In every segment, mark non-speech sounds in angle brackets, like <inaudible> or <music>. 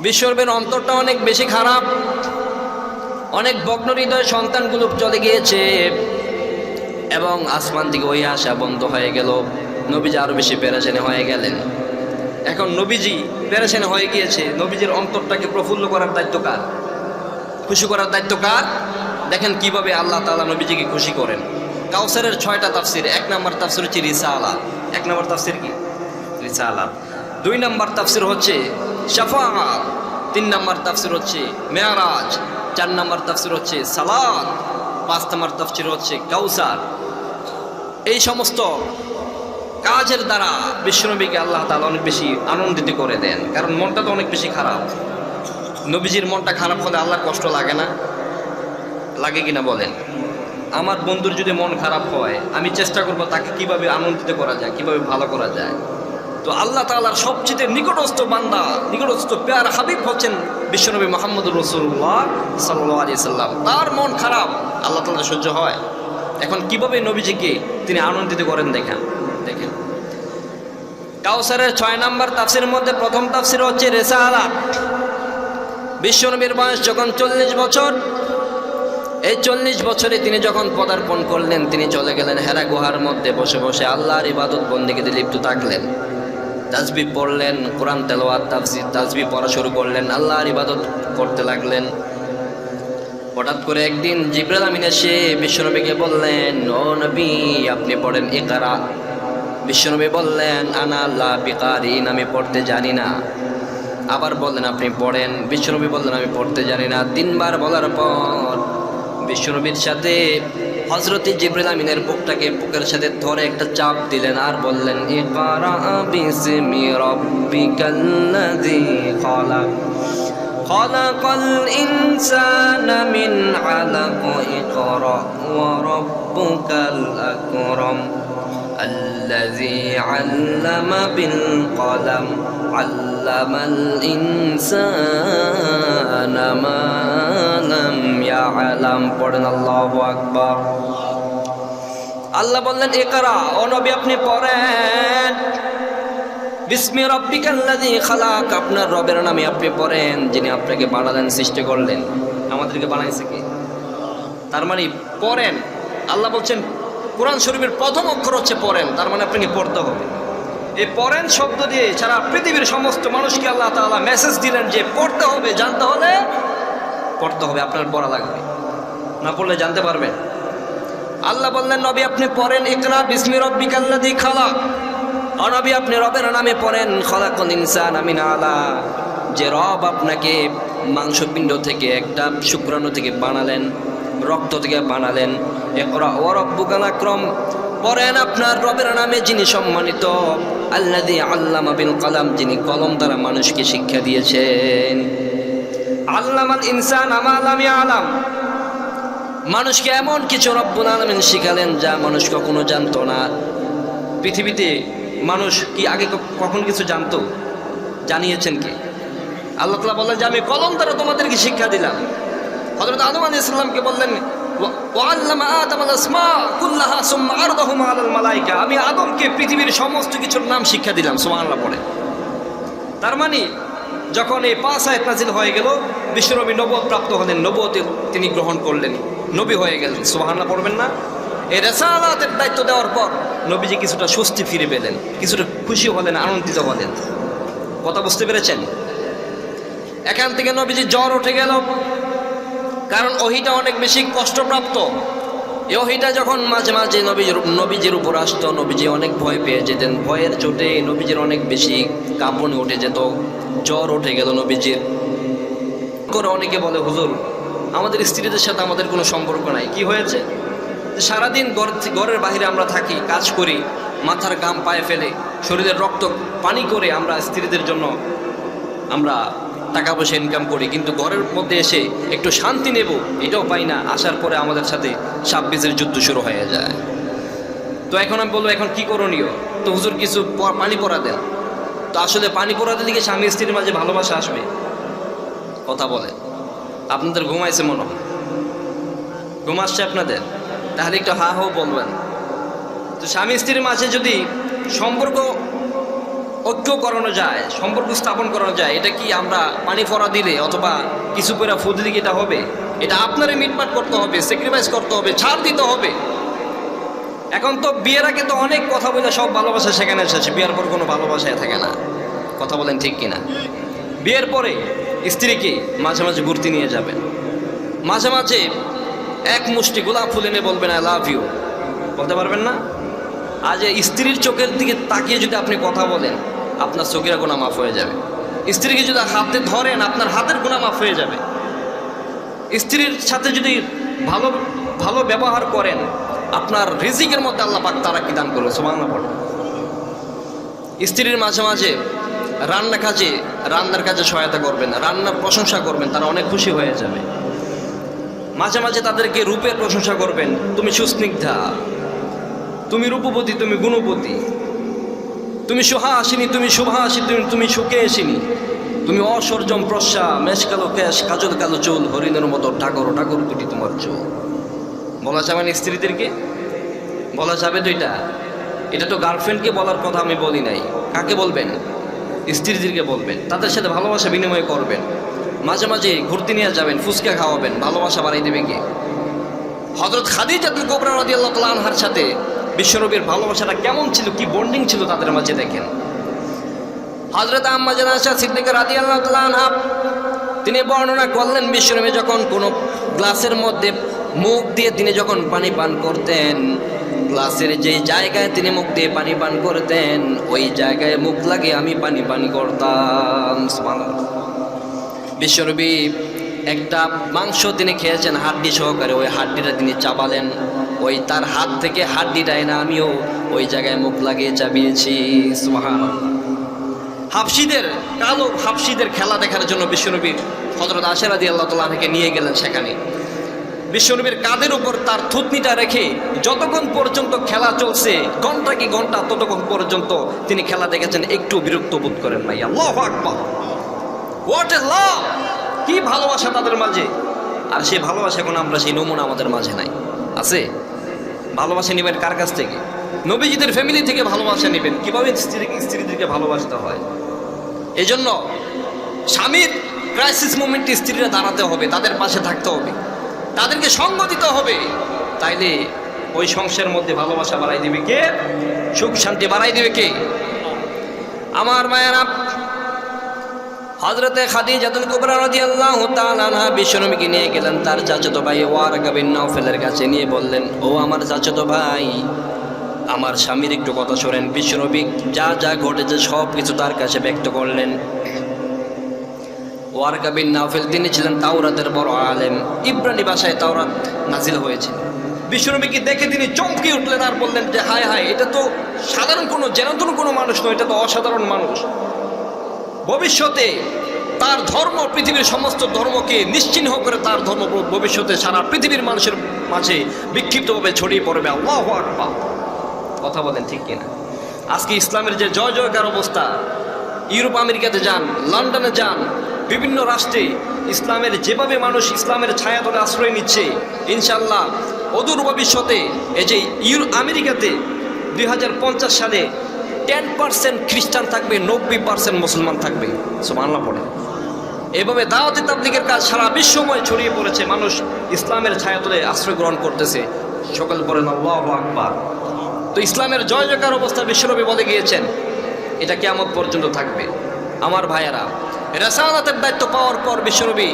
বিশ্বরবের অন্তরটা অনেক বেশি খারাপ। অনেক ভগ্ন হৃদয় সন্তানগুলো চলে গিয়েছে এবং আসমান থেকে ওই আশা বন্ধ হয়ে গেল। নবীজি আরও বেশি পেরেশানি হয়ে গেলেন। এখন নবীজি পেরেশানি হয়ে গিয়েছে। নবীজির অন্তরটাকে প্রফুল্ল করার দায়িত্ব কার? খুশি করার দায়িত্ব কার? দেখেন কীভাবে আল্লাহ তাআলা নবীজিকে খুশি করেন। কাউসারের ছয়টা তাফসির, এক নম্বর তাফসির হচ্ছে রিসালা। এক নম্বর তাফসির কি? রিসালা। দুই নম্বর তাফসির হচ্ছে শাফাআত। তিন নম্বর তাফসির হচ্ছে মেয়ারাজ, চার নম্বর তাফসির হচ্ছে সালাত, পাঁচ নম্বর তাফসির হচ্ছে কাউসার। এই সমস্ত কাজের দ্বারা বিশ্বনবীকে আল্লাহ তাআলা অনেক বেশি আনন্দিত করে দেন, কারণ মনটা তো অনেক বেশি খারাপ। নবীজির মনটা খারাপ হলে আল্লাহর কষ্ট লাগে না? লাগে কিনা বলেন? আমার বন্ধুর যদি মন খারাপ হয়, আমি চেষ্টা করব তাকে কীভাবে আনন্দিত করা যায়, কীভাবে ভালো করা যায়। তো আল্লাহ তালার সবচেয়ে নিকটস্থ বান্দা, নিকটস্থ পেয়ার হাবিব হচ্ছেন বিশ্বনবী মোহাম্মদ রসুল্লাহ সাল্লাহ আলি সাল্লাম। তার মন খারাপ, আল্লাহ তাআলা সহ্য হয়। এখন কীভাবে নবীজিকে তিনি আনন্দিত করেন দেখেন দেখেন। কাউসারের ছয় নম্বর তাফসির মধ্যে প্রথম তাফসির হচ্ছে রেসালা। বিশ্বনবীর বয়স যখন চল্লিশ বছর, এই চল্লিশ বছরে তিনি যখন পদার্পণ করলেন, তিনি চলে গেলেন হেরা গুহার মধ্যে, বসে বসে আল্লাহর ইবাদত বন্দিকে লিপ্ত থাকলেন। তাজবি পড়লেন, কোরআন তেলোয়াত তাফসির, তাজবি পড়া শুরু করলেন, আল্লাহর ইবাদত করতে লাগলেন। হঠাৎ করে একদিন জিব্রাল আমিন এসে বিশ্বনবীকে বললেন, ও নবী, আপনি পড়েন একারা বিশ্বনবী বললেন, আনা আল্লাহ বিকারিন আমি পড়তে জানি না। আবার বললেন, আপনি পড়েন? বিশ্বনবী বললেন, আমি পড়তে জানি না। তিনবার বলার পর বিশ্বনবীর সাথে হজরত জিব্রাইল আমিনের বুকটাকে বুকের সাথে ধরে একটা চাপ দিলেন আর বললেন ইকরা বিসমি রাব্বিকাল্লাযী খালাক خلق الإنسان من علق اقرأ وربك الأكرم الذي علم بالقلم علم الإنسان ما لم يعلم পড়েন আল্লাহু আকবার আল্লাহ বললেন একরা ও নবী আপনি পড়েন বিসমি রব্বিকাল্লাযী খালাক আপনার রবের নামে আপনি পড়েন যিনি আপনাকে বানালেন সৃষ্টি করলেন আমাদেরকে বানাইছে কি তার মানে পড়েন আল্লাহ বলছেন কোরআন শরীফের প্রথম অক্ষর হচ্ছে পড়েন তার মানে আপনাকে পড়তে হবে এই পরেন শব্দ দিয়ে সারা পৃথিবীর সমস্ত মানুষকে আল্লাহ তাআলা মেসেজ দিলেন যে পড়তে হবে, জানতে হলে পড়তে হবে, আপনার পড়া লাগবে। না পড়লে জানতে পারবেন। আল্লাহ বললেন, নবী, আপনি পড়েন, ইকরা বিসমি রব্বিকাল্লাযী খালাক। অনবী আপনি রবের নামে পড়েন, খলাকুল ইনসান আমিন আলা। যে রব আপনাকে মাংসপিণ্ড থেকে, একটা শুক্রাণু থেকে বানালেন, রক্ত থেকে বানালেন। একরা ও রব্বুকাল আক্রম। পড়েন আপনার রবের নামে যিনি সম্মানিত। আল্লাদি আল্লামা বিল কলাম, যিনি কলম দ্বারা মানুষকে শিক্ষা দিয়েছেন। আল্লামাল ইনসান আমাল আমি আলাম। মানুষকে এমন কিছু রব্বুল আলমিন শিখালেন যা মানুষ কখনো জানতো না। পৃথিবীতে মানুষ কি আগে কখন কিছু জানতো? জানিয়েছেন কি? আল্লাহ তালা বললেন যে, আমি কলম দ্বারা তোমাদেরকে শিক্ষা দিলাম। হজরত আদম আলী ইসলামকে বললেন "ওয়া- ওয়াল্লামা আদম আল আসমা কুল্লাহা সুম্মা আরদাহুম আলাল মালাইকা। আমি আদমকে পৃথিবীর সমস্ত কিছুর নাম শিক্ষা দিলাম, সুবহানাল্লাহ পরে তার মানে যখন এই পাঁচ আয়াত নাজিল হয়ে গেল, বিশ্বনবী নবদ প্রাপ্ত হলেন নবতে তিনি গ্রহণ করলেন, নবী হয়ে গেলেন, সুবহানাল্লাহ পড়বেন না? এই রেসালাতের দায়িত্ব দেওয়ার পর নবীজি কিছুটা স্বস্তি ফিরে পেলেন, কিছুটা খুশি হলেন, আনন্দিত হলেন। কথা বুঝতে পেরেছেন? এখান থেকে নবীজি জ্বর উঠে গেল কারণ ওহিটা অনেক বেশি কষ্টপ্রাপ্ত। এই ওহিটা যখন মাঝে মাঝে নবীর, নবীজির উপর আসতো, নবীজি অনেক ভয় পেয়ে যেতেন। ভয়ের চোটে নবীজির অনেক বেশি কাঁপনি উঠে যেত, জ্বর উঠে গেল নবীজির। করে অনেকে বলে, হুজুর, আমাদের স্ত্রীদের সাথে আমাদের কোনো সম্পর্ক নাই। কি হয়েছে? সারাদিন ঘর ঘরের বাইরে আমরা থাকি, কাজ করি, মাথার গাম পায়ে ফেলে, শরীরের রক্ত পানি করে আমরা স্ত্রীদের জন্য আমরা টাকা পয়সা ইনকাম করি, কিন্তু ঘরের মধ্যে এসে একটু শান্তি নেব, এটাও পাই না। আসার পরে আমাদের সাথে সাব্বিসের যুদ্ধ শুরু হয়ে যায়। তো এখন আমি বলব, এখন কি করণীয়? তো হুজুর কিছু পানি পরা দেন। তো আসলে পানি পরা দিলে স্বামী স্ত্রীর মাঝে ভালোবাসা আসবে। কথা বলে। আপনাদের ঘুমাইছে মনে হয়। ঘুম আসছে আপনাদের? তাহলে একটু হা হো বলবেন। তো স্বামী স্ত্রীর মাঝে যদি সম্পর্ক ঐক্য করানো যায়, সম্পর্ক স্থাপন করানো যায়, এটা কি আমরা পানি ফরা দিলে অথবা কিছু করে ফুদ দিলে এটা হবে? এটা আপনারই মিটমাট করতে হবে স্যাক্রিফাইস করতে হবে, ছাড় দিতে হবে। এখন তো বিয়ের আগে তো অনেক কথা বলে সব ভালোবাসা সেখানে এসেছে, বিয়ের পর কোনো ভালোবাসায় থাকে না। কথা বলেন ঠিক কিনা? বিয়ের পরে স্ত্রীকে মাঝে মাঝে ঘুরতে নিয়ে যাবেন। মাঝে মাঝে এক মুষ্টি গোলাপ ফুল এনে বলবেন আই লাভ ইউ বলতে পারবেন না? আজ স্ত্রীর চোখের দিকে তাকিয়ে যদি আপনি কথা বলেন আপনার চোখের গোনা মাফ হয়ে যাবে। স্ত্রীকে যদি হাতে ধরেন, আপনার হাতের গোনা মাফ হয়ে যাবে। স্ত্রীর সাথে যদি ভালো ভালো ব্যবহার করেন, আপনার রিজিকের মধ্যে আল্লাহ পাক তারা কি দান করবে? সুবহানাল্লাহ পড়ে স্ত্রীর মাঝে মাঝে রান্না কাজে, রান্নার কাজে সহায়তা করবেন, রান্নার প্রশংসা করবেন, তারা অনেক খুশি হয়ে যাবে। মাঝে মাঝে তাদেরকে রূপের প্রশংসা করবেন, তুমি সুস্নিগ্ধা, তুমি রূপবতী, তুমি গুণবতী তুমি সুহা আসিনি, তুমি শুভা আসি তুমি তুমি সুখে আসিনি। তুমি অসর্জম প্রস্যা মেষ কালো কেশ, কাজল কালো চুল, হরিণের মতো ঠাকুর ঠাকুর দুটি তোমার চুল। বলা যাবে না স্ত্রীদেরকে? বলা যাবে তো এটা। এটা তো গার্লফ্রেন্ডকে বলার কথা আমি বলি নাই। কাকে বলবেন? স্ত্রীদেরকে বলবেন। তাদের সাথে ভালোবাসা বিনিময় করবেন। মাঝে মাঝে ঘুরতে নিয়ে যাবেন, ফুচকা খাওয়াবেন, ভালোবাসা বাড়াই দেবে কে? হজরত খাদিজাতুল কোবরা রাদিয়াল্লাহু তাআলা আনহার সাথে বিশ্বনবীর ভালোবাসাটা কেমন ছিল? কি বন্ডিং ছিল তাদের মাঝে দেখেন। হজরত আনহা, তিনি বর্ণনা করলেন বিশ্বনবী যখন কোনো গ্লাসের মধ্যে মুখ দিয়ে তিনি যখন পানি পান করতেন, গ্লাসের যে জায়গায় তিনি মুখ দিয়ে পানি পান করতেন, ওই জায়গায় মুখ লাগে আমি পানি পানি করতাম। বিশ্বনবী একটা মাংস তিনি খেয়েছেন, হাড্ডি সহকারে, ওই হাড্ডিটা তিনি চাবালেন। ওই তার হাত থেকে হাড্ডিটা এনে আমিও ওই জায়গায় মুখ লাগিয়ে চাবিয়েছি সুবহানাল্লাহ। হাফসিদের, কালো হাফসিদের খেলা দেখার জন্য বিশ্বনবী হজরত আশেরাদি আল্লাহ তালাকে নিয়ে গেলেন সেখানে। বিশ্বনবীর কাঁধের উপর তার থুতনিটা রেখে যতক্ষণ পর্যন্ত খেলা চলছে, ঘণ্টা কি ঘণ্টা ততক্ষণ পর্যন্ত তিনি খেলা দেখেছেন, একটু বিরক্ত বোধ করেন নাই আল্লাহ হোয়াট এ লাভ কি ভালোবাসা তাদের মাঝে। আর সেই ভালোবাসা এখন আমরা সেই নমুনা আমাদের মাঝে নাই। আছে? ভালোবাসা নেবেন কার কাছ থেকে? নবীজিদের ফ্যামিলি থেকে ভালোবাসা নেবেন। কীভাবে স্ত্রীকে স্ত্রীদেরকে ভালোবাসতে হয়? এই জন্য স্বামীর ক্রাইসিস মোমেন্টে স্ত্রীরা দাঁড়াতে হবে, তাদের পাশে থাকতে হবে। তাদেরকে সঙ্গ দিতে হবে। তাইলে ওই সংসারের মধ্যে ভালোবাসা বাড়াই দিবে কে? সুখ শান্তি বাড়াই দেবে কে? আমার মায়েরা হজরতে খাদিজাতুল কুবরা রাদিয়াল্লাহু তাআলা আনহা বিশ্বনবীকে নিয়ে গেলেন তার চাচাতো ভাই ওয়ারাকা বিন নাওফেলের কাছে নিয়ে বললেন, ও আমার চাচাতো ভাই, আমার স্বামীর একটু কথা শোনেন। বিশ্বনবী যা যা ঘটেছে সব কিছু তার কাছে ব্যক্ত করলেন। ওয়ারকা বিন নাওফেল তিনি ছিলেন তাওরাতের বড় আলেম। ইব্রানি ভাষায় তাওরাত নাজিল হয়েছিল বিশ্বনবীকে দেখে তিনি চমকে উঠলেন আর বললেন যে, হায় হায়, এটা তো সাধারণ কোনো জেনাতন কোনো মানুষ নয়, এটা তো অসাধারণ মানুষ। ভবিষ্যতে তার ধর্ম পৃথিবীর সমস্ত ধর্মকে নিশ্চিহ্ন করে তার ধর্ম ভবিষ্যতে সারা পৃথিবীর মানুষের মাঝে বিক্ষিপ্তভাবে ছড়িয়ে পড়বে। আল্লাহ আকবার। কথা বলেন ঠিক কিনা? আজকে ইসলামের যে জয় জয়কার অবস্থা, ইউরোপ, আমেরিকাতে যান, লন্ডনে যান, বিভিন্ন রাষ্ট্রে ইসলামের যেভাবে মানুষ ইসলামের ছায়া ছায়াতলে আশ্রয় নিচ্ছে ইনশাল্লাহ অদূর ভবিষ্যতে এই যে ইউরো, আমেরিকাতে দুই হাজার পঞ্চাশ সালে টেন পার্সেন্ট খ্রিস্টান থাকবে, নব্বই পার্সেন্ট মুসলমান থাকবে। সুবহানাল্লাহ পড়ে। এভাবে দাওয়াতি তাবলিগের কাজ সারা বিশ্বময় ছড়িয়ে পড়েছে, মানুষ ইসলামের ছায়াতলে আশ্রয় গ্রহণ করতেছে। সকল পড়েন, আল্লাহ আকবার। তো ইসলামের জয় জয়কার অবস্থা বিশ্বনবী বলে গিয়েছেন, এটা কেমন পর্যন্ত থাকবে। আমার ভাইয়েরা রেসালাতের দায়িত্ব পাওয়ার পর বিশ্বনবী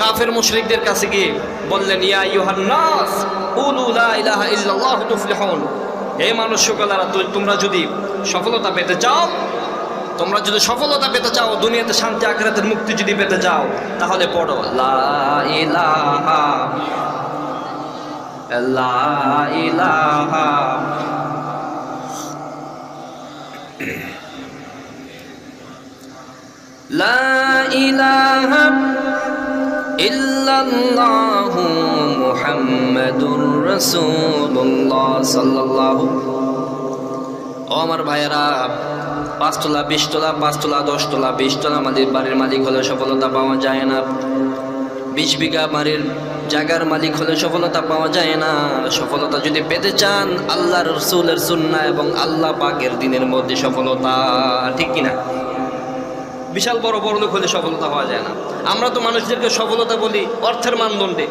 কাফের মুশরিকদের কাছে গিয়ে বললেন, ইয়া ইউহান নাস, কুলু লা ইলাহা ইল্লাল্লাহ এই মানুষ সকলেরা তোমরা যদি সফলতা পেতে চাও, তোমরা যদি সফলতা পেতে চাও, দুনিয়াতে শান্তি আক্রাতের মুক্তি যদি পেতে চাও, তাহলে পড়ো, লা লা লা ইল্লাল্লাহু মুহাম্মাদুর রাসূলুল্লাহ সাল্লাল্লাহু ও আমার ভাইয়েরা, পাঁচতলা, বিশতলা, পাঁচতলা, দশতলা, বিশতলা আমাদের বাড়ির মালিক হলে সফলতা পাওয়া যায় না। বিশ বিঘা বাড়ির জায়গার মালিক হলে সফলতা পাওয়া যায় না। সফলতা যদি পেতে চান, আল্লাহর রসুলের সুন্না এবং আল্লাহ পাকের দিনের মধ্যে সফলতা, ঠিক কিনা? বিশাল বড় বড় লোক হলে সফলতা পাওয়া যায় না। আমরা তো মানুষদেরকে সফলতা বলি অর্থের মানদণ্ডে।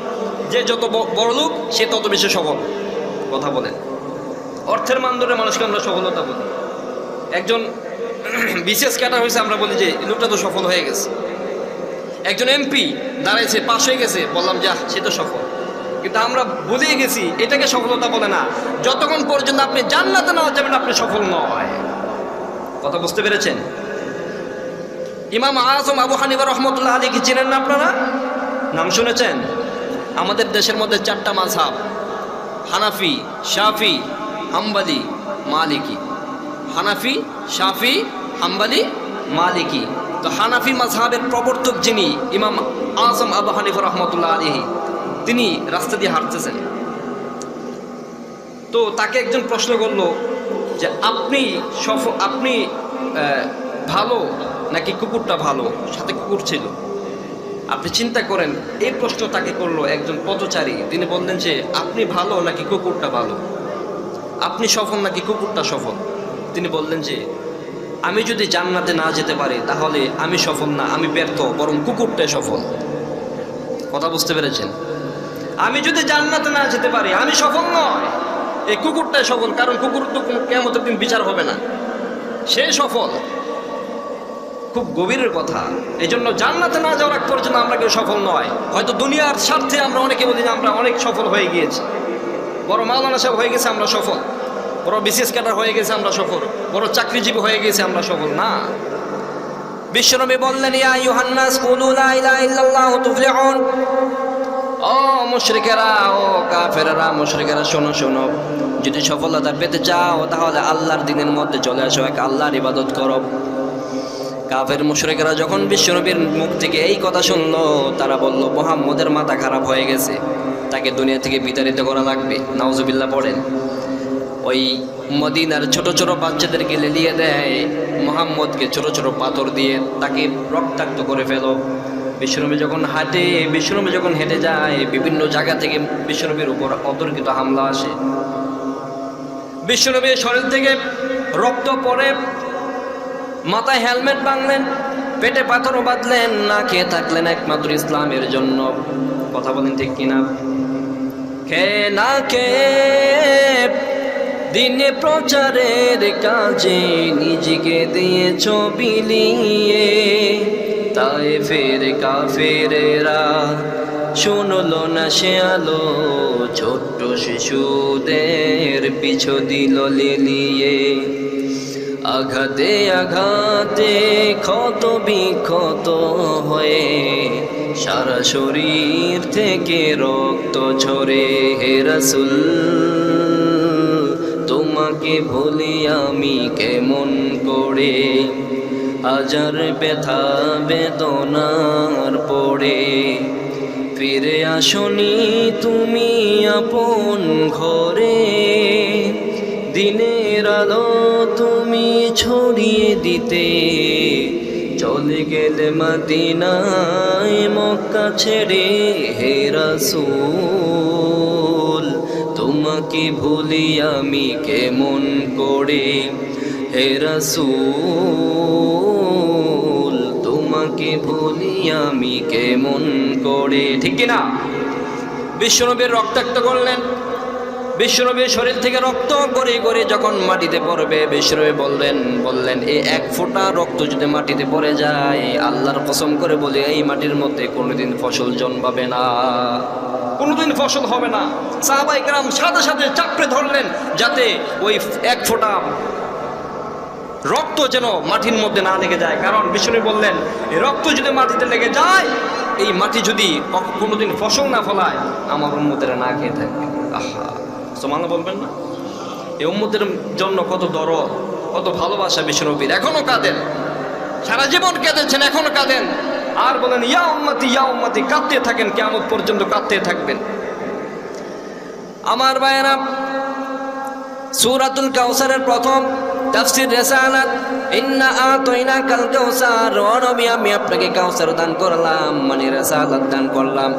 যে যত বড় লোক, সে তত বেশি সফল। কথা বলেন। অর্থের মানদণ্ডে মানুষকে আমরা সফলতা বলি। একজন <clears throat> বিশেষ ক্যাটার হয়েছে, আমরা বলি যে লোকটা তো সফল হয়ে গেছে। একজন এমপি দাঁড়াইছে, পাশ হয়ে গেছে, বললাম যা সে তো সফল। কিন্তু আমরা ভুলিয়ে গেছি, এটাকে সফলতা বলে না। যতক্ষণ পর্যন্ত আপনি জান্নাতে না যাবেন, আপনি সফল নয়। কথা বুঝতে পেরেছেন? ইমাম আজম আবু হানিফা রহমতুল্লাহ আলী কি চিনেন না আপনারা? নাম শুনেছেন? আমাদের দেশের মধ্যে চারটা মাঝহাব। হানাফি, শাফি, হাম্বালি, মালিকি। হানাফি, শাফি, হাম্বালি, মালিকি। তো হানাফি মাঝহাবের প্রবর্তক যিনি ইমাম আজম আবু হানিফা রহমতুল্লাহ আলিহি, তিনি রাস্তা দিয়ে হাঁটতেছেন। তো তাকে একজন প্রশ্ন করল যে, আপনি সফ, আপনি ভালো নাকি কুকুরটা ভালো? সাথে কুকুর ছিল। আপনি চিন্তা করেন, এই প্রশ্ন তাকে করল একজন পথচারী। তিনি বললেন যে, আপনি ভালো নাকি কুকুরটা ভালো? আপনি সফল নাকি কুকুরটা সফল? তিনি বললেন যে, আমি যদি জান্নাতে না যেতে পারি, তাহলে আমি সফল না, আমি ব্যর্থ, বরং কুকুরটাই সফল। কথা বুঝতে পেরেছেন? আমি যদি জান্নাতে না যেতে পারি, আমি সফল নয়। এই কুকুরটাই সফল, কারণ কুকুর তো দিন বিচার হবে না। সে সফল। খুব গভীরের কথা। এই জন্য জান্নাতে না যাওয়ার আগ পর্যন্ত আমরা কেউ সফল নয়। হয়তো দুনিয়ার স্বার্থে আমরা অনেকে বলি যে আমরা অনেক সফল হয়ে গিয়েছি। বড় মাওলানা সাহেব হয়ে গেছে আমরা সফল। বড় বিশেষ ক্যাডার হয়ে গেছে আমরা সফল। বড় চাকরিজীবী হয়ে গেছে আমরা সফল। না। বিশ্বনবী বললেন, ইয়া লা ও মুশরিকেরা, ও কাফেরেরা, মুশরিকেরা, শোনো শোনো। যদি সফলতা পেতে চাও, তাহলে আল্লাহর দিনের মধ্যে চলে আসো। এক আল্লাহর ইবাদত করো। কাফের মুশরিকেরা যখন বিশ্বনবীর মুখ থেকে এই কথা শুনলো, তারা বলল, মোহাম্মদের মাথা খারাপ হয়ে গেছে। তাকে দুনিয়া থেকে বিতাড়িত করা লাগবে। নাউজুবিল্লাহ পড়েন। ওই মদিনার ছোট ছোট বাচ্চাদেরকে লেলিয়ে দেয়, মোহাম্মদকে ছোট ছোট পাথর দিয়ে তাকে রক্তাক্ত করে ফেলো। বিশ্বনবী যখন হাঁটে, বিশ্বনবী যখন হেঁটে যায়, বিভিন্ন জায়গা থেকে বিশ্বনবীর উপর অতর্কিত হামলা আসে। বিশ্বনবীর শরীর থেকে রক্ত পড়ে মাথায় হেলমেট বাঁধলেন, পেটে পাথরও বাঁধলেন, না খেয়ে থাকলেন একমাত্র ইসলামের জন্য। কথা বলেন ঠিক কিনা? খেয়ে না খেয়ে দিনে প্রচারের কাজে নিজেকে দিয়েছ বিলিয়ে তাই ফের কাফেরেরা শুনলো না সে আলো, ছোট্ট শিশুদের পিছু দিল লিলিয়ে। আঘাতে আঘাতে ক্ষত বিক্ষত হয়ে সারা শরীর থেকে রক্ত ঝরে। হে রসুল, তোমাকে ভুলি আমি কেমন করে? হাজার ব্যথা বেদনার পড়ে ফিরে আসনি তুমি আপন ঘরে। দিনের আলো তুমি ছড়িয়ে দিতে। চলে গেলে মদিনায় মক্কা ছেড়ে, হে রাসূল, তোমাকে ভুলি আমি কেমন করে? হে রাসূল, তোমাকে ভুলি আমি কেমন করে? ঠিক না বিশ্বনবীর রক্তাক্ত করলেন। বিশ্বনবীর শরীর থেকে রক্ত করে করে যখন মাটিতে পড়বে বিশ্বনবী বললেন বললেন এই এক ফোঁটা রক্ত যদি মাটিতে পড়ে যায়, আল্লাহর কসম করে বলে, এই মাটির মধ্যে কোনোদিন ফসল জন্মাবে না। কোনোদিন ফসল হবে না। সাহাবাই গ্রাম সাথে সাথে চাপড়ে ধরলেন, যাতে ওই এক ফোঁটা রক্ত যেন মাটির মধ্যে না লেগে যায়। কারণ বিষ্ণু বললেন এই রক্ত যদি মাটিতে লেগে যায়, এই মাটি যদি কোনোদিন ফসল না ফলায়, আমার উন্মতেরা না খেয়ে থাকবে। আহা বলবেন না? এই উম্মতের জন্য কত দরদ, কত ভালোবাসা বিষ্ণুবীর এখনও কাঁদেন। সারা জীবন কেঁদেছেন, এখনও কাঁদেন। আর বলেন, ইয়া উম্মতি ইয়া উম্মতি, কাঁদতে থাকেন কেমন পর্যন্ত কাঁদতে থাকবেন। আমার ভাইয়েরা, সুরাতুল কাউসারের প্রথম তাফসির রেসালাত, ইন্না আতইনা কাল কাউসার ও আমি আপনাকে কাউসার দান করলাম মানে রেসালাত দান করলাম।